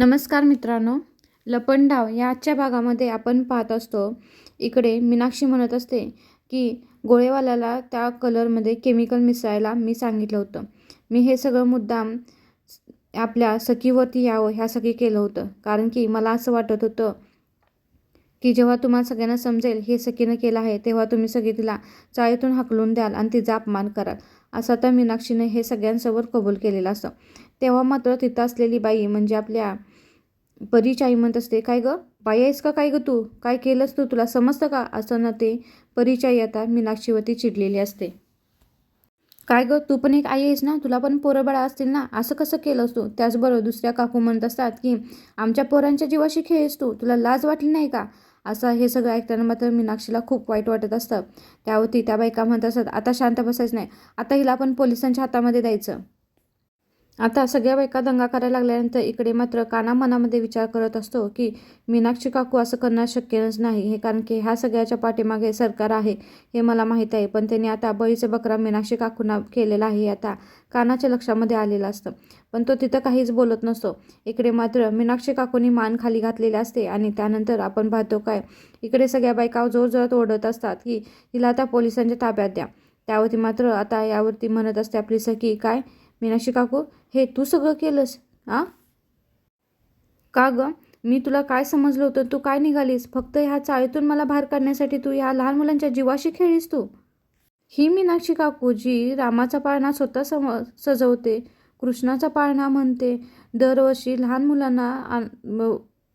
नमस्कार मित्रांनो लपंडाव या आजच्या भागामध्ये आपण पाहत असतो. इकडे मीनाक्षी म्हणत असते की गोळेवाल्याला त्या कलरमध्ये केमिकल मिसळायला मी सांगितलं होतं. मी हे सगळं मुद्दाम आपल्या सखीवरती यावं ह्यासाठी केलं होतं. कारण की मला असं वाटत होतं की जेव्हा तुम्हाला सगळ्यांना समजेल हे सखीनं केलं आहे तेव्हा तुम्ही सगळी तिला चाळीतून हाकलून द्याल आणि तिचा अपमान कराल. असं तर मीनाक्षीने हे सगळ्यांसमोर कबूल केलेलं असं तेव्हा मात्र तिथं असलेली बाई म्हणजे आपल्या परीची आई म्हणत असते. काय गं? बाई आहेस का? काय गं तू? काय केलंस तू? तुला समजतं का? असं ना ते परीची आई आता मीनाक्षीवरती चिडलेली असते. काय गं? तू पण एक आई आहेस ना? तुला पण पोरं बाळा असतील ना? असं कसं केलंस तू? त्याचबरोबर दुसऱ्या काकू म्हणत असतात की आमच्या पोरांच्या जीवाशी खेळेस तू? तुला लाज वाटली नाही का? असं हे सगळं ऐकताना मात्र मीनाक्षीला खूप वाईट वाटत असतं. त्यावरती त्या बायका म्हणत असतात आता शांत बसायचं नाही. आता हिला आपण पोलिसांच्या हातामध्ये द्यायचं. आता सगळ्या बायका दंगा करायला लागल्यानंतर इकडे मात्र काना मनामध्ये विचार करत असतो की मीनाक्षी काकू असं करणं शक्यच नाही. हे कारण की ह्या सगळ्याच्या पाठीमागे सरकार आहे हे मला माहीत आहे. पण त्यांनी आता बळीचं बकरा मीनाक्षी काकूंना केलेला आहे आता कानाच्या लक्षामध्ये आलेलं असतं. पण तो तिथं काहीच बोलत नसतो. इकडे मात्र मीनाक्षी काकूंनी मान खाली घातलेली असते आणि त्यानंतर आपण पाहतो काय इकडे सगळ्या बायका जोरजोरात ओढत असतात की तिला आता पोलिसांच्या ताब्यात द्या. त्यावरती मात्र आता यावरती म्हणत असते आपली सखी काय मीनाक्षी काकू हे तू सगळं केलंस आ? का गं? मी तुला काय समजलं होतं? तू काय निघालीस? फक्त ह्या चाळीतून मला बाहेर काढण्यासाठी तू ह्या लहान मुलांच्या जीवाशी खेळीस तू. ही मीनाक्षी काकू जी रामाचा पाळणा स्वतः सम सजवते कृष्णाचा पाळणा म्हणते दरवर्षी लहान मुलांना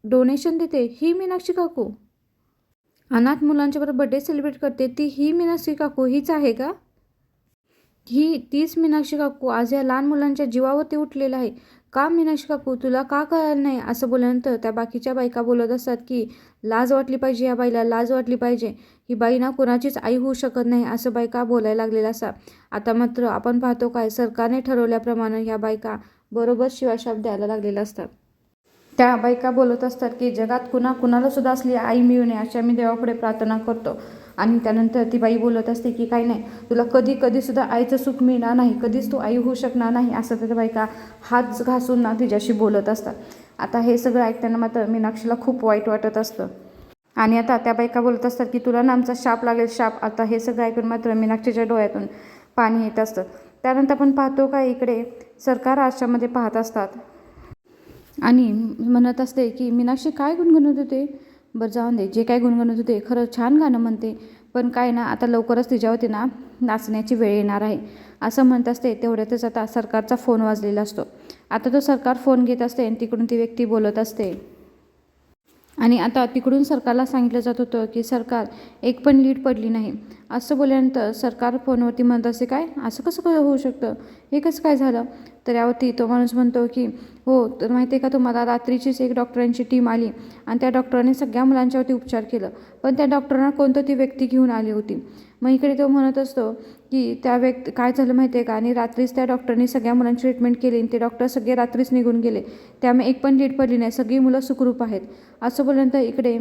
डोनेशन देते ही मीनाक्षी काकू. अनाथ मुलांच्याबरोबर बड्डे सेलिब्रेट करते ती ही मीनाक्षी काकू हीच आहे का? ही तीच मीनाक्षी काकू आज या लहान मुलांच्या जीवावरती उठलेलं आहे. का मीनाक्षी काकू तुला का कळालं नाही? असं बोलल्यानंतर त्या बाकीच्या बायका बोलत असतात की लाज वाटली पाहिजे या बाईला लाज वाटली पाहिजे. ही बाई ना कुणाचीच आई होऊ शकत नाही असं बायका बोलायला लागलेलं असा आता मात्र आपण पाहतो काय सरकारने ठरवल्याप्रमाणे ह्या बायका बरोबर शिवाशाप द्यायला लागलेल्या असतात. त्या बायका बोलत असतात की जगात कुणा कुणालासुद्धा असली आई मिळू नये अशा मी देवापुढे प्रार्थना करतो. आणि त्यानंतर ती बाई बोलत असते की काही नाही तुला कधी कधीसुद्धा आईचं सुख मिळणार नाही कधीच तू आई होऊ शकणार नाही असं त्या बायका हात घासून ना तिच्याशी बोलत असतात. आता हे सगळं ऐकताना मात्र मीनाक्षीला खूप वाईट वाटत असतं. आणि आता त्या बायका बोलत असतात की तुला ना आमचा शाप लागेल शाप. आता हे सगळं ऐकून मात्र मीनाक्षीच्या डोळ्यातून पाणी येत असतं. त्यानंतर आपण पाहतो का इकडे सरकार आशामध्ये पाहत असतात. आणि म्हणत असते की मीनाक्षी काय गुणगुणत होते? बरं जाऊन दे जे काय गुणगुणत होते खरं छान गाणं म्हणते पण काय ना आता लवकरच तिच्यावरती ना नाचण्याची वेळ येणार आहे. असं म्हणत असते तेवढ्यातच आता सरकारचा फोन वाजलेला असतो. आता तो सरकार फोन घेत असते आणि तिकडून ती व्यक्ती बोलत असते. आणि आता तिकडून सरकारला सांगितलं जात होतं की सरकार एक पण लीड पडली नाही. असं बोलल्यानंतर सरकार फोनवरती म्हणत असे काय? असं कसं काय होऊ शकतं? हे कसं काय झालं? तर यावरती तो माणूस म्हणतो की हो तर माहिती आहे का तुम्हाला रात्रीचीच एक डॉक्टरांची टीम आली आणि त्या डॉक्टरांनी सगळ्या मुलांच्यावरती उपचार केलं. पण त्या डॉक्टरांना कोणतं ती व्यक्ती घेऊन आली होती? मग इकडे तो म्हणत असतो की त्या व्यक्ती काय झालं माहिती आहे का? आणि रात्रीच त्या डॉक्टरनी सगळ्या मुलांची ट्रीटमेंट केली आणि ते डॉक्टर सगळे रात्रीच निघून गेले. त्यामुळे एक पण लीड पडली नाही. सगळी मुलं सुखरूप आहेत. असं बोलल्यानंतर इकडे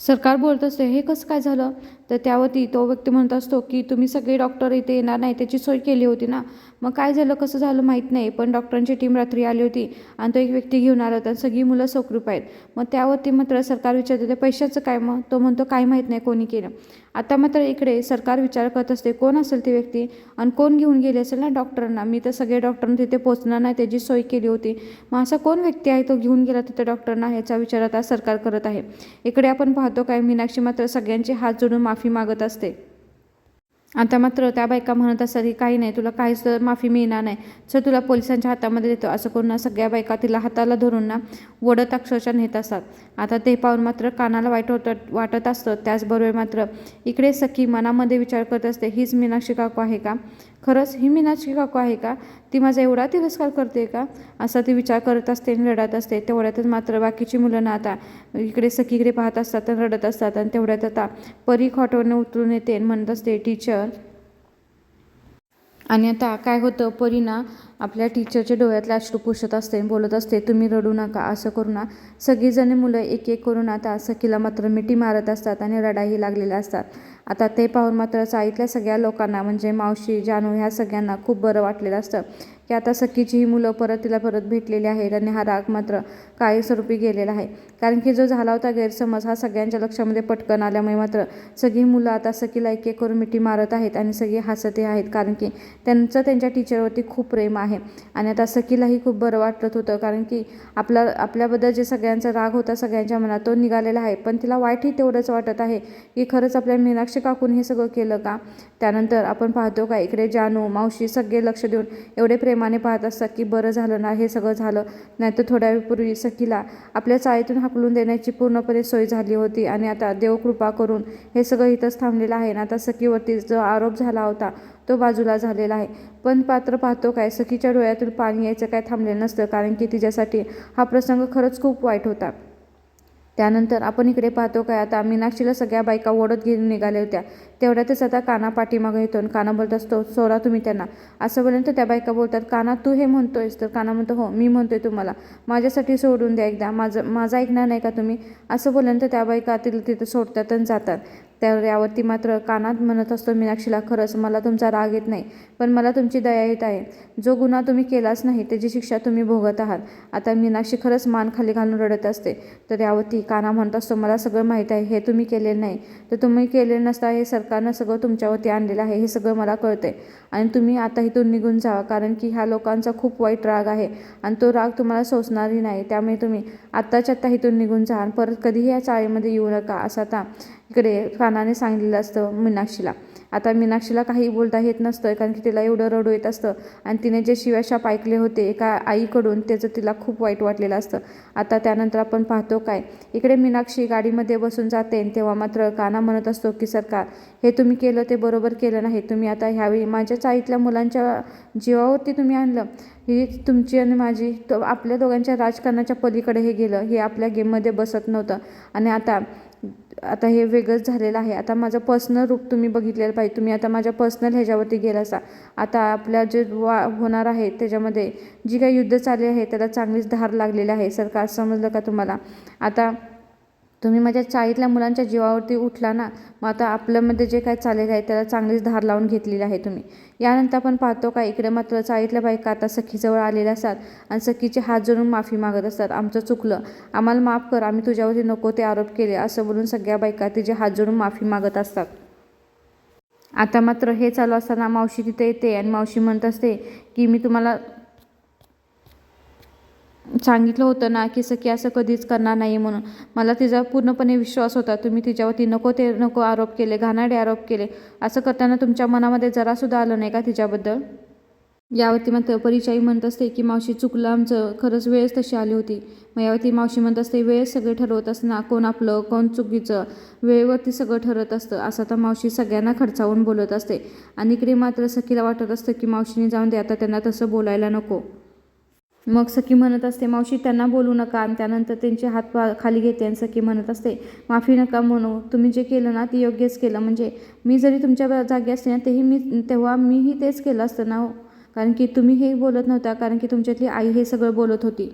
सरकार बोलत असते हे कसं काय झालं? तर त्यावरती तो व्यक्ती म्हणत असतो की तुम्ही सगळे डॉक्टर इथे येणार नाही त्याची सोय केली होती ना. मग काय झालं कसं झालं माहीत नाही पण डॉक्टरांची टीम रात्री आली होती आणि तो एक व्यक्ती घेऊन आला होता सगळी मुलं सुखरूप आहेत. मग त्यावरती मात्र सरकार विचारते ते पैशाचं काय मग? तो म्हणतो काय माहीत नाही कोणी केलं. आता मात्र इकडे सरकार विचार करत असते कोण असेल ती व्यक्ती आणि कोण घेऊन गेली असेल ना डॉक्टरांना मी तर सगळे डॉक्टरांना तिथे पोचणार नाही त्याची सोय केली होती. मग असा कोण व्यक्ती आहे तो घेऊन गेला तिथे डॉक्टरांना ह्याचा विचार आता सरकार करत आहे. इकडे आपण पाहतो काय मीनाक्षी मात्र सगळ्यांचे हात जोडून माफी मागत असते. आता मात्र त्या बायका म्हणत असतात की काही नाही तुला काहीच माफी मिळणार नाही. सर तुला पोलिसांच्या हातामध्ये देतो. असं करून ना सगळ्या बायका तिला हाताला धरून ना वडत अक्षरशः नेत असतात. आता ते पाहून मात्र कानाला वाईट होत वाटत असतं. त्याचबरोबर मात्र इकडे सखी मनामध्ये विचार करत असते हीच मीनाक्षी काकू आहे का? खरंच ही मीनाक्षी काकू आहे का? ती माझा एवढा तिरस्कार करते का? असा ती विचार करत असते आणि रडत असते. तेवढ्यातच मात्र बाकीची मुलं ना आता इकडे सखीकडे पाहत असतात आणि रडत असतात आणि तेवढ्यात आता परी खॉटवरनं उतरून येते आणि म्हणत असते टीचर. आणि आता काय होतं? परीना आपल्या टीचरच्या डोळ्यातला अश्रू पुसत असते बोलत असते तुम्ही रडू नका असं करू ना. सगळीजणी मुलं एक एक करून आता सखीला मात्र मिठी मारत असतात आणि रडाही लागलेल्या असतात. आता ते पाहून मात्र चाळीतल्या सगळ्या लोकांना म्हणजे मावशी जानू ह्या सगळ्यांना खूप बरं वाटलेलं असतं. की आता सखीची ही मुलं परत तिला परत भेटलेली आहेत आणि हा राग मात्र कायस्वरूपी गेलेला आहे. कारण की जो झाला होता गैरसमज हा सगळ्यांच्या लक्षामध्ये पटकन आल्यामुळे मात्र सगळी मुलं आता सखीला एक एक करून मिठी मारत आहेत आणि सगळी हसते आहेत कारण की त्यांचं त्यांच्या टीचरवरती खूप प्रेम आहे. आणि आता सखीलाही खूप बरं वाटत होतं कारण की आपला आपल्याबद्दल जे सगळ्यांचा राग होता सगळ्यांच्या मनात तो निघालेला आहे. पण तिला वाईटही तेवढंच वाटत आहे की खरंच आपल्या मीनाक्षी काकून हे सगळं केलं का? त्यानंतर आपण पाहतो का इकडे जानू मावशी सगळे लक्ष देऊन एवढे प्रेमाने पाहत असतात की बरं झालं ना हे सगळं झालं. नाहीतर थोड्या वेळपूर्वी सखीला आपल्या चाळीतून हा ढकलून देण्याची पूर्णपणे सोय झाली होती आणि आता देवकृपा करून हे सगळं इथंच थांबलेलं आहे. आणि आता सखीवरती जो आरोप झाला होता तो बाजूला झालेला आहे. पण पात्र पाहतो काय सखीच्या डोळ्यातून पाणी यायचं काय थांबलेलं नसतं कारण की तिच्यासाठी हा प्रसंग खरंच खूप वाईट होता. त्यानंतर आपण इकडे पाहतो काय आता मीनाक्षीला सगळ्या बायका ओढत घेऊन निघाल्या होत्या. तेवढ्यातच आता काना पाठीमागं येतो आणि काना बोलत असतो सोडा तुम्ही त्यांना. असं बोलल्यानंतर त्या बायका बोलतात काना तू हे म्हणतोयस? तर काना म्हणतो हो मी म्हणतोय तुम्हाला. माझ्यासाठी सोडून द्या एकदा. माझं माझा ऐकणार नाही का तुम्ही? असं बोलल्यानंतर त्या बायका तिला तिथं सोडतात आणि जातात. त्यावर यावरती मात्र कानात म्हणत असतो मीनाक्षीला खरंच मला तुमचा राग येत नाही पण मला तुमची दया येत आहे. जो गुन्हा तुम्ही केलाच नाही त्याची शिक्षा तुम्ही भोगत आहात. आता मीनाक्षी खरंच मान खाली घालून रडत असते. तर यावरती काना म्हणत असतो मला सगळं माहीत आहे हे तुम्ही केलेलं नाही. तर तुम्ही केले नसता हे सरकारनं सगळं तुमच्यावरती आणलेलं आहे हे सगळं मला कळतंय. आणि तुम्ही आता इथून निघून जावा कारण की ह्या लोकांचा खूप वाईट राग आहे. आणि तो राग तुम्हाला सोसणारही नाही. त्यामुळे तुम्ही आत्ताच्या आत्ता इथून निघून जा आणि परत कधीही या चाळीमध्ये येऊ नका असं आता इकडे कानाने सांगितलेलं असतं मीनाक्षीला. आता मीनाक्षीला काही बोलता येत नसतं कारण की तिला एवढं रडू येत असतं. आणि तिने जे शिव्याशाप ऐकले होते एका आईकडून त्याचं तिला खूप वाईट वाटलेलं असतं. आता त्यानंतर आपण पाहतो काय? इकडे मीनाक्षी गाडीमध्ये बसून जाते तेव्हा मात्र काना म्हणत असतो की सरकार हे तुम्ही केलं ते बरोबर केलं नाही. तुम्ही आता ह्यावेळी माझ्या चाळीतल्या मुलांच्या जीवावरती तुम्ही आणलं. ही तुमची आणि माझी तो आपल्या दोघांच्या राजकारणाच्या पलीकडे हे गेलं. हे आपल्या गेममध्ये बसत नव्हतं. आणि आता आता हे वेगळंच झालेलं आहे. आता माझं पर्सनल रूप तुम्ही बघितलेलं पाहिजे. तुम्ही आता माझ्या पर्सनल ह्याच्यावरती गेला असा. आता आपल्या जे वा होणार आहे त्याच्यामध्ये जी काही युद्ध चालले आहे त्याला चांगलीच धार लागलेली आहे. सरकार समजलं का तुम्हाला? आता तुम्ही माझ्या चाळीतल्या मुलांच्या जीवावरती उठला ना मग आता आपल्यामध्ये जे काय चालेल आहे त्याला चांगलीच धार लावून घेतलेली आहे तुम्ही. यानंतर आपण पाहतो का इकडे मात्र चाळीतल्या बायका आता सखीजवळ आलेल्या असतात आणि सखीचे हात जोडून माफी मागत असतात. आमचं चुकलं. आम्हाला माफ कर आम्ही तुझ्यावरती नको ते आरोप केले असं बोलून सगळ्या बायका तिचे हात जोडून माफी मागत असतात. आता मात्र हे चालू असताना मावशी तिथे येते आणि मावशी म्हणत असते की मी तुम्हाला सांगितलं होतं ना की सखी असं कधीच करणार नाही म्हणून. मला तिचा पूर्णपणे विश्वास होता. तुम्ही तिच्यावरती नको ते नको आरोप केले घाणाडे आरोप केले. असं करताना तुमच्या मनामध्ये जरासुद्धा आलं नाही का तिच्याबद्दल? यावरती मात्र परिचाई म्हणत असते की मावशी चुकलं आमचं खरंच वेळच तशी आली होती. मग यावरती मावशी म्हणत असते वेळेस सगळे ठरवत असताना कोण आपलं कोण चुकीचं वेळेवरती सगळं ठरत असतं असं आता मावशी सगळ्यांना खडचावून बोलत असते. आणि इकडे मात्र सखीला वाटत असतं की मावशीने जाऊन दे आता त्यांना तसं बोलायला नको. मग सखी म्हणत असते मावशी त्यांना बोलू नका आणि त्यानंतर त्यांचे हात पा खाली घेते. आणि सखी म्हणत असते माफी नका म्हणू. तुम्ही जे केलं ना ते योग्यच केलं. म्हणजे मी जरी तुमच्या जागी असते ना तेही मी तेव्हा मीही तेच केलं असतं ना हो. कारण की तुम्ही हे बोलत नव्हता कारण की तुमच्यातली आई हे सगळं बोलत होती.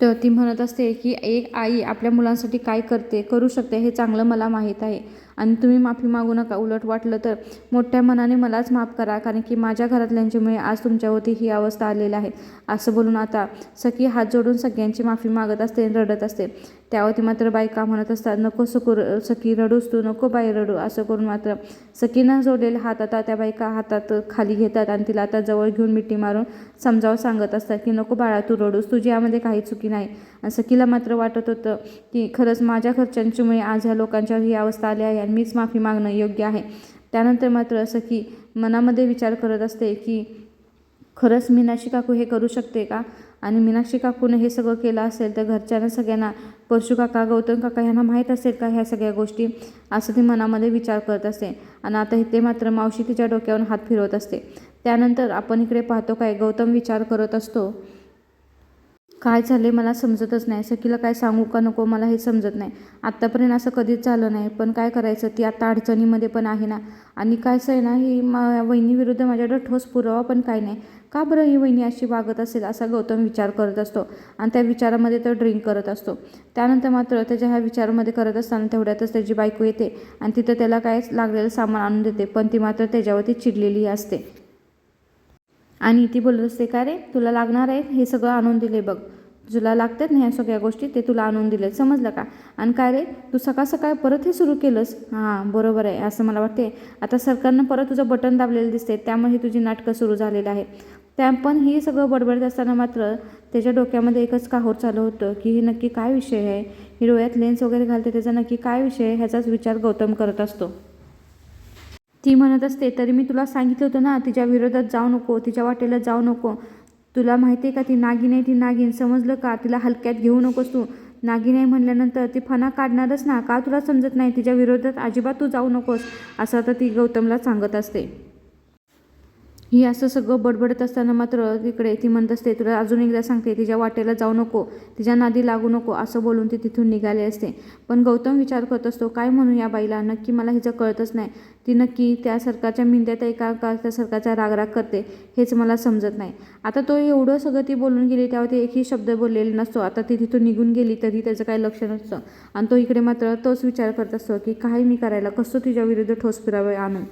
तर ती म्हणत असते की एक आई आपल्या मुलांसाठी काय करते करू शकते हे चांगलं मला माहीत आहे. आणि तुम्ही माफी मागू नका. उलट वाटलं तर मोठ्या मनाने मलाच माफ करा कारण की माझ्या घरातल्यांच्यामुळे आज तुमच्यावरती ही अवस्था आलेली आहे. असं बोलून आता सखी हात जोडून सगळ्यांची माफी मागत असते रडत असते. त्यावरती मात्र बायका म्हणत असतात नको सकुर सखी रडूस तू नको बाई रडू असं करून मात्र सखीनं जोडलेले हात आता त्या बायका हातात खाली घेतात आणि तिला आता जवळ घेऊन मिठी मारून समजावून सांगत असतात की नको बाळा तू रडूस तुझी यामध्ये काही चुकी नाही. आणि सखीला मात्र वाटत होतं की खरंच माझ्या खर्चांच्यामुळे आज ह्या लोकांच्यावर ही अवस्था आली आहे आणि मीच माफी मागणं योग्य आहे. त्यानंतर मात्र सखी मनामध्ये विचार करत असते की खरंच मीनाक्षी काकू हे करू शकते का? आणि मीनाक्षी काकूनं हे सगळं केलं असेल तर घरच्यांना सगळ्यांना परशु काका गौतम काका ह्यांना माहीत असेल का ह्या सगळ्या गोष्टी? असं ती मनामध्ये विचार करत असते. आणि आता इथे मात्र मावशी तिच्या डोक्यावरून हात फिरवत असते. त्यानंतर आपण इकडे पाहतो काय गौतम विचार करत असतो. काय झाले मला समजतच नाही. सखीला काय सांगू का नको मला हे समजत नाही. आत्तापर्यंत असं कधीच झालं नाही. पण काय करायचं? ती आता अडचणीमध्ये पण आहे ना. आणि काय आहे ना ही मा वहिनीविरुद्ध माझ्याकडं ठोस पुरावा पण काय नाही. का बरं ही वहिनी अशी वागत असेल असा गौतम विचार करत असतो. आणि त्या विचारामध्ये तो ड्रिंक करत असतो. त्यानंतर मात्र त्याच्या ह्या विचारामध्ये करत असताना तेवढ्यातच त्याची बायको येते आणि तिथं त्याला काय लागलेलं सामान आणून देते पण ती मात्र त्याच्यावरती चिडलेली असते. आणि ती बोलत असते का रे? तुला लागणार आहे? हे सगळं आणून दिले बघ. तुला लागतात ना ह्या सगळ्या गोष्टी? ते तुला आणून दिले. समजलं का? आणि काय रे? तू सकाळ सकाळ परत हे सुरू केलंस? हां बरोबर आहे असं मला वाटते आता सरकारनं परत तुझं बटन दाबलेलं दिसते त्यामुळे ही तुझी नाटकं सुरू झालेलं आहे त्या पण ही सगळं बडबडत असताना मात्र त्याच्या डोक्यामध्ये एकच काहोर चालू होतं की हे नक्की काय विषय आहे? ही डोळ्यात लेन्स वगैरे घालते त्याचा नक्की काय विषय आहे ह्याचाच विचार गौतम करत असतो. ती म्हणत असते तरी मी तुला सांगितलं होतं ना तिच्या विरोधात जाऊ नको तिच्या वाटेला जाऊ नको. तुला माहिती आहे का ती नागिन आहे ती नागिन समजलं का? तिला हलक्यात घेऊ नकोस तू. नागिन आहे म्हणल्यानंतर ती फणा काढणारच ना. का तुला समजत नाही? तिच्या विरोधात अजिबात तू जाऊ नकोस. असं आता ती गौतमला सांगत असते. ही असं सगळं बडबडत असताना मात्र तिकडे ती म्हणत असते तुला अजून एकदा सांगते तिच्या वाटेला जाऊ नको तिच्या नादी लागू नको असं बोलून ती तिथून निघाली असते. पण गौतम विचार करत असतो काय म्हणू या बाईला नक्की मला हिचं कळतच नाही. ती नक्की त्या सरकारच्या मिंद्यात एका का त्या सरकारचा रागराग करते हेच मला समजत नाही. आता तो एवढं सगळं ती बोलून गेली त्यावर ती एकही शब्द बोललेला नसतो. आता ती तिथून निघून गेली तरी त्याचं काही लक्ष नसतं. आणि तो इकडे मात्र तोच विचार करत असतो की काय मी करायला कसं तिच्या विरुद्ध ठोस फिरावे आणून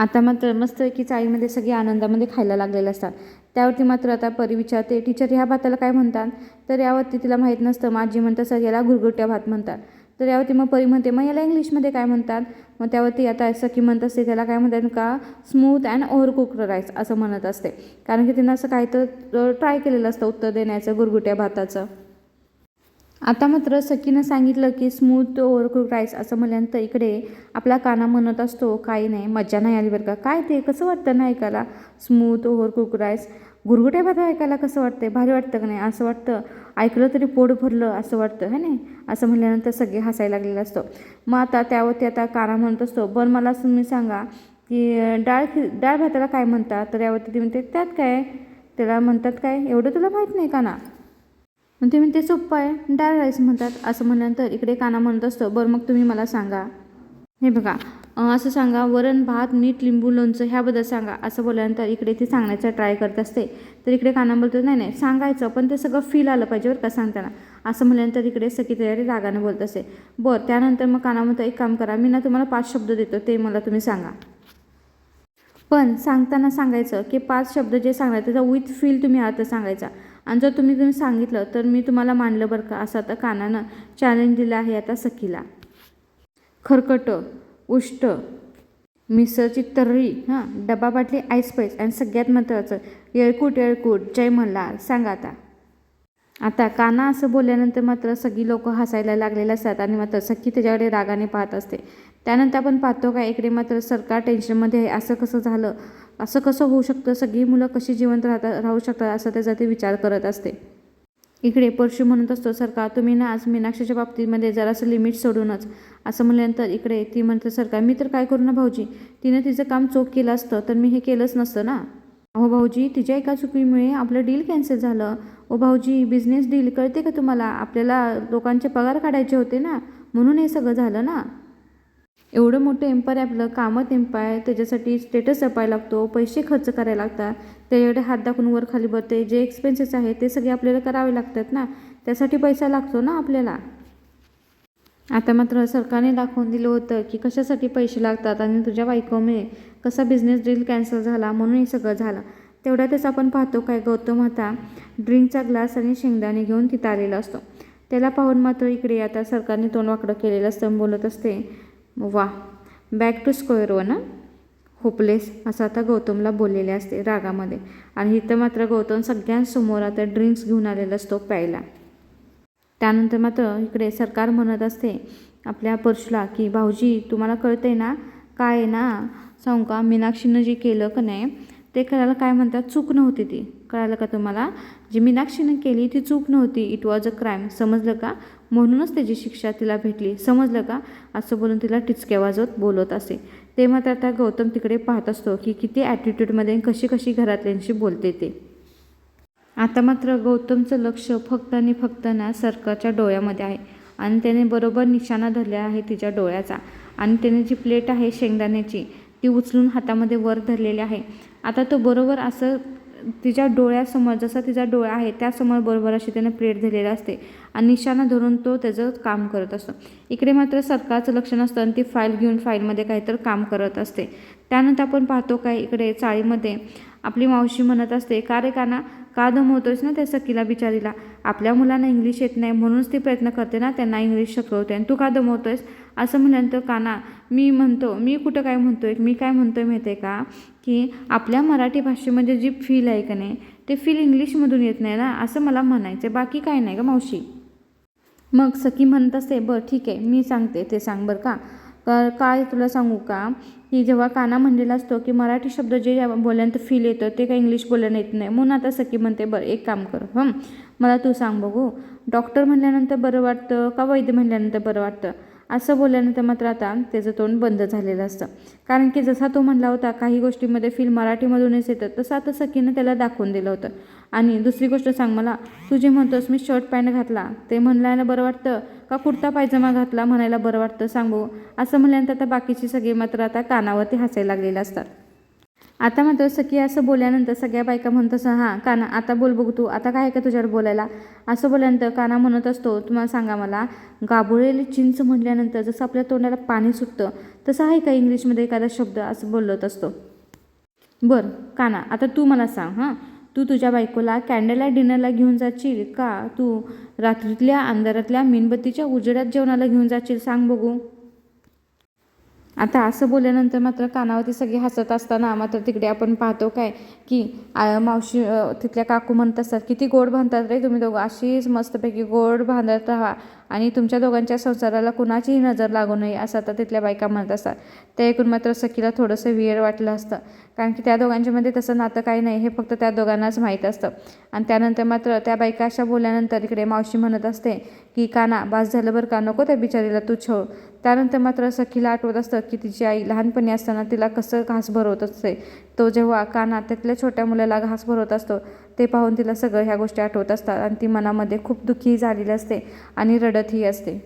आता मात्र मस्त की चाळीमध्ये सगळे आनंदामध्ये खायला लागलेले असतात. त्यावरती मात्र आता परी विचारते टीचर ह्या भाताला काय म्हणतात? तर यावरती तिला माहीत नसतं माझी म्हणतं सर याला घुरगुट्या भात म्हणतात. तर यावरती मग परी म्हणते मग याला इंग्लिशमध्ये काय म्हणतात? मग त्यावरती आता असं की म्हणत असते त्याला काय म्हणतात का? Smooth and over cooked rice असं म्हणत असते. कारण की तिनं असं काही तर ट्राय केलेलं असतं उत्तर देण्याचं गुरगुट्या भाताचं. आता मात्र सखीनं सांगितलं की स्मूथ ओव्हरकुक राईस असं म्हणल्यानंतर इकडे आपला काना म्हणत असतो काही नाही मज्जा नाही आली बरं का? काय ते? कसं वाटतं ना ऐकायला? स्मूथ ओव्हरकुक राईस गुरगुट्या भात ऐकायला कसं वाटतं भारी वाटतं का नाही? असं वाटतं? ऐकलं तरी पोट भरलं असं वाटतं है नाही? असं म्हणल्यानंतर सगळे हसायला लागलेलं असतो. मग आता त्यावरती आता काना म्हणत असतो बरं मला तुम्ही सांगा की डाळ खि डाळ भाताला काय म्हणतात तर यावरती ती म्हणते त्यात काय? त्याला म्हणतात काय? एवढं तुला माहीत नाही का ना मग ते म्हणते सोप्पं आहे. डाळ राईस म्हणतात असं म्हणल्यानंतर इकडे काना म्हणत असतं बरं मग तुम्ही मला सांगा. हे बघा असं सांगा वरण भात मीठ लिंबू लोणचं ह्याबद्दल सांगा. असं बोलल्यानंतर इकडे ती सांगण्याचा ट्राय करत असते. तर इकडे काना बोलतो नाही नाही सांगायचं पण ते सगळं फील आलं पाहिजे बरं का सांगताना. असं म्हणल्यानंतर इकडे सखी तयारी रागाने बोलत असते. बरं त्यानंतर मग काना म्हणतो एक काम करा मी ना तुम्हाला पाच शब्द देतो ते मला तुम्ही सांगा. पण सांगताना सांगायचं की पाच शब्द जे सांगणार त्याचा विथ फील तुम्ही अर्थ सांगायचा. आणि जर तुम्ही तुम्ही सांगितलं तर मी तुम्हाला मानलं बरं का? असं आता कानानं चॅलेंज दिलं आहे आता सखीला. खरकट उष्ट मिसळची तर्री हां डबा बाटली आईस पैस आणि सगळ्यात महत्त्वाचं येळकूट येळकूट जय मल्हार सांगा आता. आता काना असं बोलल्यानंतर मात्र सगळी लोक हसायला लागलेले असतात आणि मात्र सखी त्याच्याकडे रागाने पाहत असते. त्यानंतर आपण पाहतो का इकडे मात्र सरकार टेन्शनमध्ये आहे. असं कसं झालं? असं कसं होऊ शकतं? सगळी मुलं कशी जिवंत राहता राहू शकतात असं त्याचा ते विचार करत असते. इकडे परशु म्हणत असतो सरकार तुम्ही ना आज मीनाक्षीच्या बाबतीमध्ये जरासं लिमिट सोडूनच. असं म्हणल्यानंतर इकडे ती म्हणते सरकार मी तर काय करू ना भाऊजी? तिने तिचं काम चोख केलं असतं तर मी हे केलंच नसतं ना? अहो भाऊजी तिच्या एका चुकीमुळे आपलं डील कॅन्सल झालं. ओ भाऊजी बिझनेस डील कळते का तुम्हाला? आपल्याला लोकांचे पगार काढायचे होते ना? म्हणून हे सगळं झालं ना? एवढं मोठं एम्पायर आपलं कामत एम्पायर त्याच्यासाठी स्टेटस जपायला लागतो पैसे खर्च करायला लागतात. त्याच्याकडे हात दाखवून वर खाली बरते जे एक्सपेन्सेस आहेत ते सगळे आपल्याला करावे लागतात ना. त्यासाठी पैसा लागतो ना आपल्याला. आता मात्र सरकारने दाखवून दिलं होतं की कशासाठी पैसे लागतात आणि तुझ्या बायकोमुळे कसा बिझनेस डील कॅन्सल झाला म्हणून हे सगळं झालं. तेवढ्यातच आपण पाहतो काय गौतम आता ड्रिंकचा ग्लास आणि शेंगदाणे घेऊन तिथं आलेला असतो. त्याला पाहून मात्र इकडे आता सरकारने तोंड वाकडं केलेलं असतं बोलत असते वा. Back to square one hopeless असं आता गौतमला बोललेले असते रागामध्ये. आणि इथं मात्र गौतम सगळ्यांसमोर आता ड्रिंक्स घेऊन आलेला असतो प्यायला. त्यानंतर मात्र इकडे सरकार म्हणत असते आपल्या परशुला की भाऊजी तुम्हाला कळतंय ना? काय आहे ना? सांगू का? मीनाक्षीनं जे केलं का नाही? ते करायला काय म्हणतात? चूक नव्हती ती. कळालं का तुम्हाला? जी मीनाक्षीनं केली ती चूक नव्हती. इट वॉज अ क्राईम समजलं का? म्हणूनच त्याची शिक्षा तिला भेटली. समजलं का? असं बोलून तिला टिचक्या वाजवत बोलत असे. ते मात्र आता गौतम तिकडे पाहत असतो की किती ॲटिट्यूडमध्ये कशी कशी घरातल्यांशी बोलते ते. आता मात्र गौतमचं लक्ष फक्त आणि फक्त ना सरकारच्या डोळ्यामध्ये आहे. आणि त्याने बरोबर निशाणा धरला आहे तिच्या डोळ्याचा. आणि त्याने जी प्लेट आहे शेंगदाण्याची ती उचलून हातामध्ये वर धरलेली आहे. आता तो बरोबर असं तिच्या डोळ्यासमोर जसा तिचा डोळा आहे त्यासमोर बरोबर अशी त्यानं प्लेट धरलेला असते आणि निशाणा धरून तो त्याचं काम करत असतो. इकडे मात्र सरकारचं लक्ष नसतं आणि ती फाईल घेऊन फाईलमध्ये काहीतरी काम करत असते. त्यानंतर आपण पाहतो काय इकडे चाळीमध्ये आपली मावशी म्हणत असते का रे काना का दमवतोयस ना त्या सखीला बिचारीला? आपल्या मुलांना इंग्लिश येत नाही म्हणूनच ती प्रयत्न करते ना त्यांना इंग्लिश शिकवते आणि तू का दमवतोयस? असं म्हणल्यानंतर काना मी म्हणतो मी कुठं काय म्हणतोय? मी काय म्हणतोय माहिती आहे का? की आपल्या मराठी भाषेमध्ये जी फील आहे का नाही ते फील इंग्लिशमधून येत नाही ना असं मला म्हणायचं आहे बाकी काय नाही का मावशी. मग सखी म्हणत असते बरं ठीक आहे मी सांगते ते सांग बरं का. तर काय तुला सांगू का की जेव्हा काना म्हणलेला असतो की मराठी शब्द जे जेव्हा बोलल्यानंतर फील येतं ते काही इंग्लिश बोलण्यात येत नाही. म्हणून आता सखी म्हणते बरं एक काम कर हं मला तू सांग बघू. डॉक्टर म्हणल्यानंतर बरं वाटतं का वैद्य म्हणल्यानंतर बरं वाटतं? असं बोलल्यानंतर मात्र आता त्याचं तोंड बंद झालेलं असतं. कारण की जसा तो म्हणला होता काही गोष्टीमध्ये फील मराठीमधूनच येतं तसं आता सखीनं त्याला दाखवून दिलं होतं. आणि दुसरी गोष्ट सांग मला तू जे म्हणतोस मी शर्ट पॅन्ट घातला ते म्हणल्यानं बरं वाटतं का कुर्ता पायजमा घातला म्हणायला बरं वाटतं? सांगू. असं म्हणल्यानंतर आता बाकीची सगळी मात्र आता कानावरती हसायला लागलेले असतात. आता मात्र सखी असं बोलल्यानंतर सगळ्या बायका म्हणत असं हां काना आता बोल बघू तू आता काय आहे का तुझ्यावर बोलायला? असं बोलल्यानंतर काना म्हणत असतो तुम्हाला सांगा मला गाभुळेली चिंच म्हटल्यानंतर जसं आपल्या तोंडाला पाणी सुटतं तसं आहे का इंग्लिशमध्ये एखादा शब्द असं बोलत असतो? बरं काना आता तू मला सांग हां तू तुझ्या बायकोला कॅन्डलला डिनरला घेऊन जाशील का? तू रात्रीतल्या अंधारातल्या मेणबत्तीच्या उजेडात जेवणाला घेऊन जाशील सांग बघू. आता असं बोलल्यानंतर मात्र कानावरती सगळे हसत असताना मात्र तिकडे आपण पाहतो काय की मावशी तिथल्या काकू म्हणत असतात किती गोड बांधतात रे तुम्ही दोघं. अशीच मस्तपैकी गोड बांधत राहा. आणि तुमच्या दोघांच्या संसाराला कुणाचीही नजर लागू नये असं आता तिथल्या बायका म्हणत असतात. ते ऐकून मात्र सखीला थोडंसं वियर वाटलं असतं. कारण की त्या दोघांच्यामध्ये तसं नातं काही नाही हे फक्त त्या दोघांनाच माहीत असतं. आणि त्यानंतर मात्र त्या बायका अशा बोलल्यानंतर इकडे मावशी म्हणत असते की काना बास झालं बरं का? नको त्या बिचारीला तू छळ. त्यानंतर मात्र सखीला आठवत असतं की तिची आई लहानपणी असताना तिला कसं घास भरवत असते. तो जेव्हा काना त्यातल्या छोट्या मुलाला घास भरवत असतो ते पाहून तिला सगळं ह्या गोष्टी आठवत असतात आणि ती मनामध्ये खूप दुःखी झालेली असते आणि रडतही असते.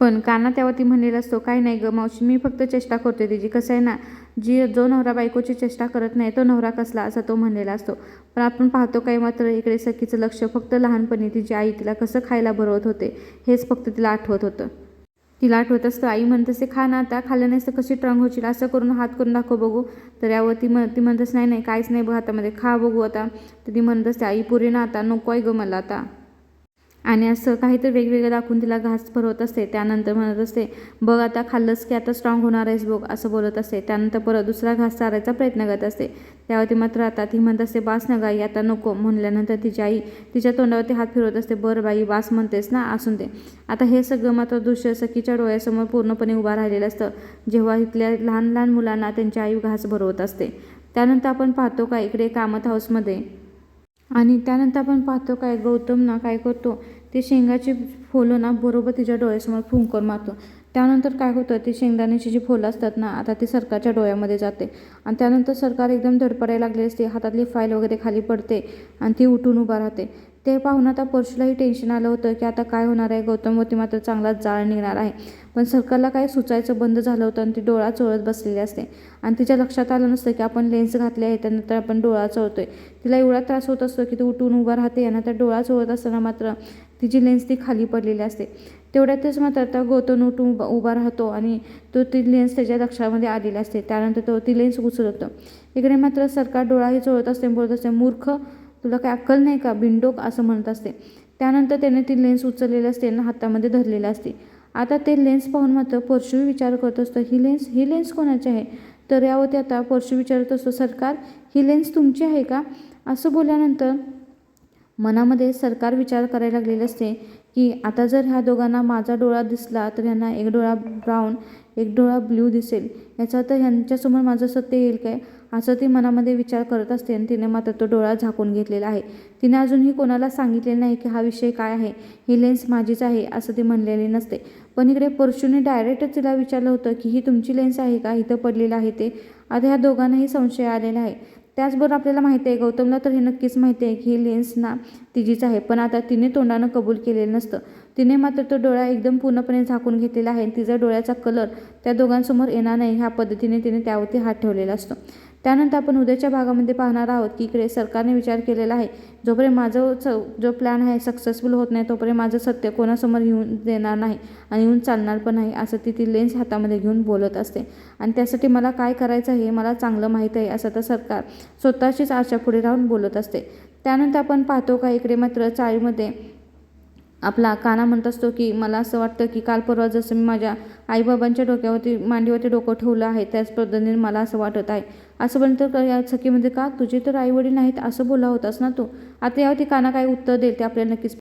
पण काना तेव्हा ती म्हणलेला असतो काय नाही गं मावशी मी फक्त चेष्टा करतोय तिची. कसं आहे ना जी जो नवरा बायकोची चेष्टा करत नाही तो नवरा कसला? असा तो म्हणलेला असतो. पण आपण पाहतो काय मात्र इकडे सखीचं लक्ष फक्त लहानपणी तिची आई तिला कसं खायला भरवत होते हेच फक्त तिला आठवत होतं. तिला आठवत असतं आई म्हणत असते खा ना आता खाल्लं नाही तर कशी ट्रंग होशील? असं करून हात करून दाखव बघू. तर यावर ती म्हण ती म्हणत असते नाही नाही काहीच नाही बघ हातामध्ये खा बघू आता. तर ती म्हणत असते आई पुरी ना आता नको आहे गं मला आता. आणि असं काहीतरी वेगवेगळं दाखवून तिला घास भरवत असते. त्यानंतर म्हणत असते बघ आता खाल्लंस की आता स्ट्रॉंग होणार आहेस बघ असं बोलत असते. त्यानंतर परत दुसरा घास चारायचा प्रयत्न करत असते. त्यावरती मात्र आता ती म्हणत असते बास न गाई आता नको म्हणल्यानंतर तिची आई तिच्या तोंडावरती हात फिरवत असते बरं बाई बास म्हणतेस ना असून दे. आता हे सगळं मात्र दृश्य सखीच्या डोळ्यासमोर पूर्णपणे उभा राहिलेलं असतं. जेव्हा इथल्या लहान लहान मुलांना त्यांची आई घास भरवत असते. त्यानंतर आपण पाहतो का इकडे कामत हाऊसमध्ये आणि त्यानंतर आपण पाहतो काय गौतम ना काय करतो? ते शेंगाची फुलं ना बरोबर तिच्या डोळ्यासमोर फुंकर मारतो. त्यानंतर काय होतं? ती शेंगदाण्याची जी फुलं असतात ना आता ती सरकारच्या डोळ्यामध्ये जाते. आणि त्यानंतर सरकार एकदम धडपडायला लागली असते. हातातली फाईल वगैरे खाली पडते आणि ती उठून उभा राहते. ते पाहून आता परशुलाही टेन्शन आलं होतं की आता काय होणार आहे? गौतमवरती मात्र चांगलाच जाळ निघणार आहे. पण सरकारला काय सुचायचं बंद झालं होतं आणि ती डोळा चोळत बसलेली असते. आणि तिच्या लक्षात आलं नसतं की आपण लेन्स घातले आहे त्यानंतर आपण डोळा चोळतोय. तिला एवढा त्रास होत असतो की ती उठून उभा राहते आणि त्या डोळा चोळत असताना मात्र तिची लेन्स ती खाली पडलेली असते. तेवढ्यातच मात्र आता गौतम उठून उभा उभा राहतो आणि तो ती लेन्स त्याच्या लक्षामध्ये आलेली असते. त्यानंतर तो ती लेन्स उचलतो. इकडे मात्र सरकार डोळाही चोळत असते बोलत असते मूर्ख तुला काय अक्कल नाही का? बिंडोक असं म्हणत असते. त्यानंतर त्याने ती लेन्स उचललेली असते आणि हातामध्ये धरलेली असते. आता ते लेन्स पाहून मात्र परशु विचार करत असतो ही लेन्स ही लेन्स कोणाची आहे? तर यावरती आता परशु विचारत असतो सरकार ही लेन्स तुमची आहे का? असं बोलल्यानंतर मनामध्ये सरकार विचार करायला लागलेले असते की आता जर ह्या दोघांना माझा डोळा दिसला तर ह्यांना एक डोळा ब्राऊन एक डोळा ब्ल्यू दिसेल. याचा तर ह्यांच्यासमोर माझं सत्य येईल काय? असं ती मनामध्ये विचार करत असते आणि तिने मात्र तो डोळा झाकून घेतलेला आहे. तिने अजूनही कोणाला सांगितलेलं नाही की हा विषय काय आहे. ही लेन्स माझीच आहे असं ती म्हणलेली नसते. पण इकडे परशूने डायरेक्टच तिला विचारलं होतं की ही तुमची लेन्स आहे का? इथं पडलेलं आहे ते. आता ह्या दोघांनाही संशय आलेला आहे. त्याचबरोबर आपल्याला माहिती आहे गौतमला तर हे नक्कीच माहिती आहे की ही लेन्स ना तिचीच आहे. पण आता तिने तोंडानं कबूल केलेलं नसतं. तिने मात्र तो डोळा एकदम पूर्णपणे झाकून घेतलेला आहे तिचा डोळ्याचा कलर त्या दोघांसमोर येणार नाही ह्या पद्धतीने तिने त्यावरती हात ठेवलेला असतो. त्यानंतर आपण उद्याच्या भागामध्ये पाहणार आहोत की इकडे सरकारने विचार केलेला आहे जोपर्यंत माझं च जो प्लॅन आहे सक्सेसफुल होत नाही तोपर्यंत माझं सत्य कोणासमोर येऊन देणार नाही आणि येऊन चालणार पण नाही असं ती ती लेन्स हातामध्ये घेऊन बोलत असते. आणि त्यासाठी मला काय करायचं हे मला चांगलं माहीत आहे असं तर सरकार स्वतःचीच आशा पुढे राहून बोलत असते. त्यानंतर आपण पाहतो का इकडे मात्र चाळीमध्ये आपला काना म्हणत असतो की मला असं वाटतं की काल परवा जसं मी माझ्या आईबाबांच्या डोक्यावरती मांडीवरती डोकं ठेवलं आहे त्याच पद्धतीने मला असं वाटत आहे. असं म्हणतं तर या सखीमध्ये का तुझे तर आईवडील नाहीत असं बोला होतास ना तू. आता यावरती काना काय उत्तर देईल ते आपल्याला नक्कीच